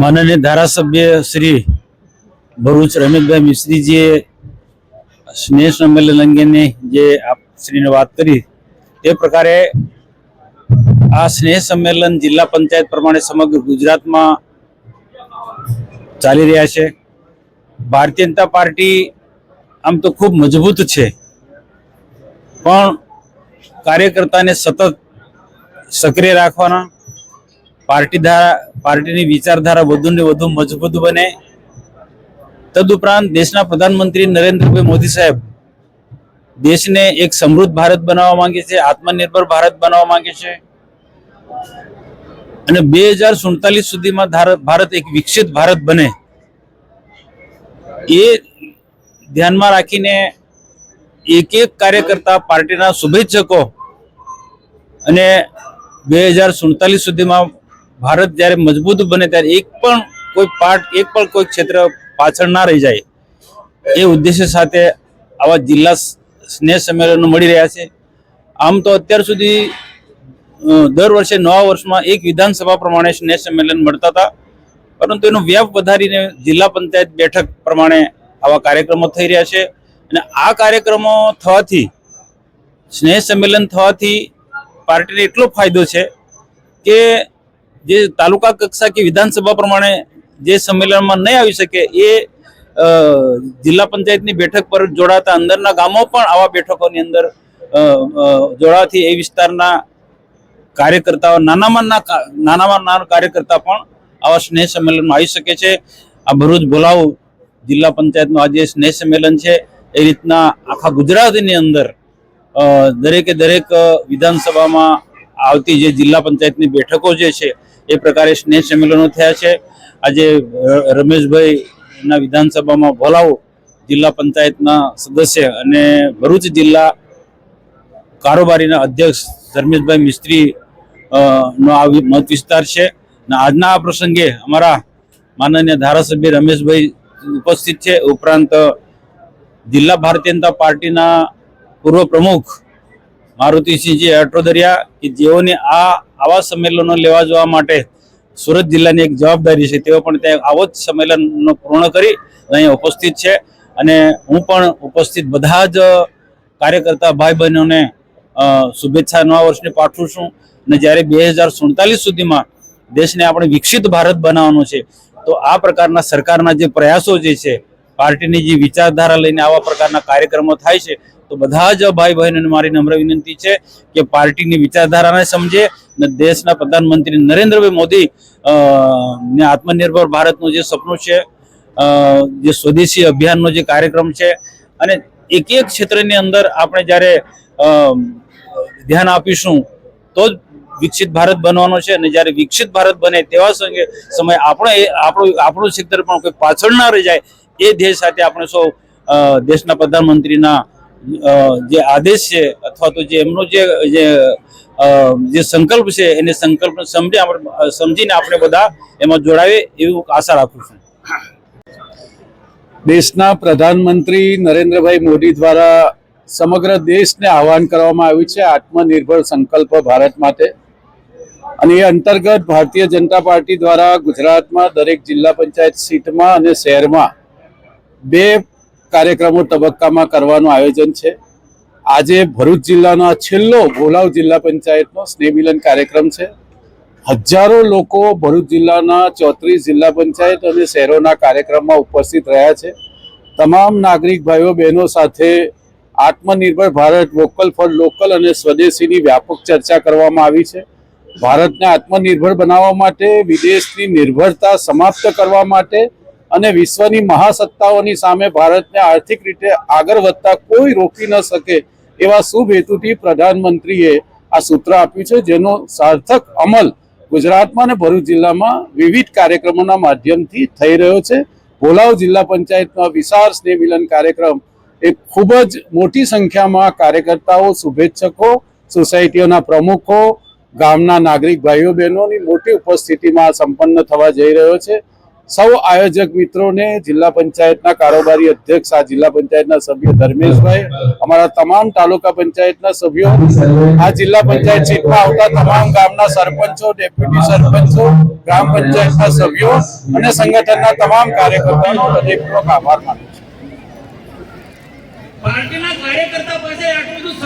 માનનીય ધારાસભ્ય શ્રી ભરૂચ રમેશભાઈ મિશ્રીજીએ સ્નેહ સંમેલન અંગેની જે આપ શ્રીને વાત કરી, તે પ્રકારે આ સ્નેહ સંમેલન જિલ્લા પંચાયત પ્રમાણે સમગ્ર ગુજરાતમાં ચાલી રહ્યા છે. ભારતીય જનતા પાર્ટી આમ તો ખૂબ મજબૂત છે, પણ કાર્યકર્તાને સતત સક્રિય રાખવાના પાર્ટી ધારા પાર્ટીની વિચારધારા વધુ ને વધુ મજબૂત બને. તદુપરાંત દેશના પ્રધાનમંત્રી નરેન્દ્રભાઈ મોદી સાહેબ દેશને એક સમૃદ્ધ ભારત બનાવવા માંગે છે, આત્મનિર્ભર ભારત બનાવવા માંગે છે. અને બે હજાર સુડતાલીસ સુધીમાં ભારત એક વિકસિત ભારત બને. એ ધ્યાનમાં રાખીને એક એક કાર્યકર્તા પાર્ટીના શુભેચ્છકો અને બે હજાર સુડતાલીસ સુધીમાં ભારત જ્યારે મજબૂત બને ત્યારે એક પણ કોઈ પાર્ટ, એક પણ કોઈ ક્ષેત્ર પાછળ ના રહી જાય. એ ઉદ્દેશ્ય સાથે આવા જિલ્લા સ્નેહ સંમેલનો મળી રહ્યા છે. આમ તો અત્યાર સુધી દર વર્ષે નવા વર્ષમાં એક વિધાનસભા પ્રમાણે સ્નેહ સંમેલન મળતા હતા. પરંતુ એનો વ્યાપ વધારીને જિલ્લા પંચાયત બેઠક પ્રમાણે આવા કાર્યક્રમો થઈ રહ્યા છે. અને આ કાર્યક્રમો થવાથી, સ્નેહ સંમેલન થવાથી પાર્ટીને એટલો ફાયદો છે કે જે તાલુકા કક્ષા કે વિધાનસભા પ્રમાણે જે સંમેલનમાં નહીં આવી શકે એ જિલ્લા પંચાયતની બેઠક પર જોડાતા અંદરના ગામો પણ આવા બેઠકોની અંદર જોડાવાથી એ વિસ્તારના કાર્યકર્તાઓ નાનામાં નાનામાં નાના કાર્યકર્તા પણ આવા સ્નેહ સંમેલનમાં આવી શકે છે. આ ભરૂચ બોલાવ જિલ્લા પંચાયતનું આજે સ્નેહ સંમેલન છે. એ રીતના આખા ગુજરાતની અંદર દરેકે દરેક વિધાનસભામાં આવતી જે જિલ્લા પંચાયતની બેઠકો જે છે એ પ્રકારે સ્નેહ સંમેલનો થયા છે. આજે રમેશભાઈના વિધાનસભામાં ભોલાવો જિલ્લા પંચાયતના સદસ્ય અને ભરૂચ જિલ્લા કારોબારીના અધ્યક્ષ ધર્મેશભાઈ મિસ્ત્રી નો આ મત વિસ્તાર છે. અને આજના આ પ્રસંગે અમારા માનનીય ધારાસભ્ય રમેશભાઈ ઉપસ્થિત છે. ઉપરાંત, જિલ્લા ભારતીય જનતા પાર્ટીના પૂર્વ પ્રમુખ મારુતિસિંહજી અટોદરિયા કે જેઓને આ આવા સંમેલનો લેવા જવા માટે સુરત જિલ્લાની એક જવાબદારી છે, તેઓ પણ ત્યાં આવો જ સંમેલનનો પૂર્ણ કરી અહીંયા ઉપસ્થિત છે. અને હું પણ ઉપસ્થિત બધા જ કાર્યકર્તા ભાઈ બહેનોને શુભેચ્છા નવા વર્ષને પાઠવું છું. અને જ્યારે બે હજાર સુડતાલીસ સુધીમાં દેશને આપણે વિકસિત ભારત બનાવવાનો છે, તો આ પ્રકારના સરકારના જે પ્રયાસો જે છે, પાર્ટીની જે વિચારધારા લઈને આવા પ્રકારના કાર્યક્રમો થાય છે, તો બધા જ ભાઈ બહેનોને મારી નમ્ર વિનંતી છે કે પાર્ટીની વિચારધારાને સમજે અને દેશના પ્રધાનમંત્રી નરેન્દ્રભાઈ મોદી ને આત્મનિર્ભર ભારતનું જે સપનું છે જે સ્વદેશી અભિયાનનો જે કાર્યક્રમ છે, અને એક એક ક્ષેત્રની અંદર આપણે જ્યારે ધ્યાન આપીશું, તો જ વિકસિત ભારત બનવાનો છે, અને જ્યારે વિકસિત ભારત બને તેવા સંગે, સમય આપણે આપણું આપણું ક્ષેત્ર પણ કોઈ પાછળ ના રહી જાય એ ધ્યેય સાથે આપણે સૌ દેશના પ્રધાનમંત્રીના જે આદેશ છે, અથવા તો જે એમનો જે જે સંકલ્પ છે, એને સંકલ્પ સમજી આપણે સમજીને આપણે બધા એમાં જોડાવે એવું આશા રાખું છું. દેશના પ્રધાનમંત્રી નરેન્દ્રભાઈ મોદી દ્વારા સમગ્ર દેશને આહવાન કરવામાં આવ્યું છે આત્મનિર્ભર સંકલ્પ ભારત માટે. અને એ અંતર્ગત ભારતીય જનતા પાર્ટી દ્વારા ગુજરાતમાં દરેક જિલ્લા પંચાયત સીટમાં અને શહેરમાં બે કાર્યક્રમો તબક્કામાં કરવાનું આયોજન છે. આજે ભરૂચ જિલ્લાનો આ છેલ્લો ભોલાવ જિલ્લા પંચાયતનો સ્નેહમિલન કાર્યક્રમ છે. હજારો લોકો ભરૂચ જિલ્લાના ચોત્રીસ જિલ્લા પંચાયત અને શહેરોના કાર્યક્રમમાં ઉપસ્થિત રહ્યા છે. તમામ નાગરિક ભાઈઓ બહેનો સાથે આત્મનિર્ભર ભારત, વોકલ ફોર લોકલ અને સ્વદેશીની વ્યાપક ચર્ચા કરવામાં આવી છે. ભારતને આત્મનિર્ભર બનાવવા માટે, વિદેશની નિર્ભરતા સમાપ્ત કરવા માટે અને વિશ્વની મહાસત્તાઓની સામે ભારતને આર્થિક રીતે આગળ વધતા કોઈ રોકી ન શકે એવા શુભ હેતુથી પ્રધાનમંત્રીએ આ સૂત્ર આપ્યું છે, જેનો સાર્થક અમલ ગુજરાતમાં અને ભરૂચ જિલ્લામાં વિવિધ કાર્યક્રમોના માધ્યમથી થઈ રહ્યો છે. ભોલાવ જિલ્લા પંચાયતનો વિશાળ સ્નેહ મિલન કાર્યક્રમ એ ખૂબ જ મોટી સંખ્યામાં કાર્યકર્તાઓ, શુભેચ્છકો, સોસાયટીઓના પ્રમુખો, ગામના નાગરિક ભાઈઓ બહેનોની મોટી ઉપસ્થિતિમાં સંપન્ન થવા જઈ રહ્યો છે. સૌ આયોજક મિત્રોને જિલ્લા પંચાયતના કારોબારી અધ્યક્ષ, આ જિલ્લા પંચાયતના સભ્ય ધર્મેશભાઈ, અમારા તમામ તાલુકા પંચાયતના સભ્યો, આ જિલ્લા પંચાયત સીટમાં આવતા તમામ ગામના સરપંચો, ડેપ્યુટી સરપંચો, ગ્રામ પંચાયતના સભ્યો અને સંગઠનના તમામ કાર્યકર્તાઓનો હૃદયપૂર્વક આભાર માનું છું. કાર્યકર્તા પાસે આટલું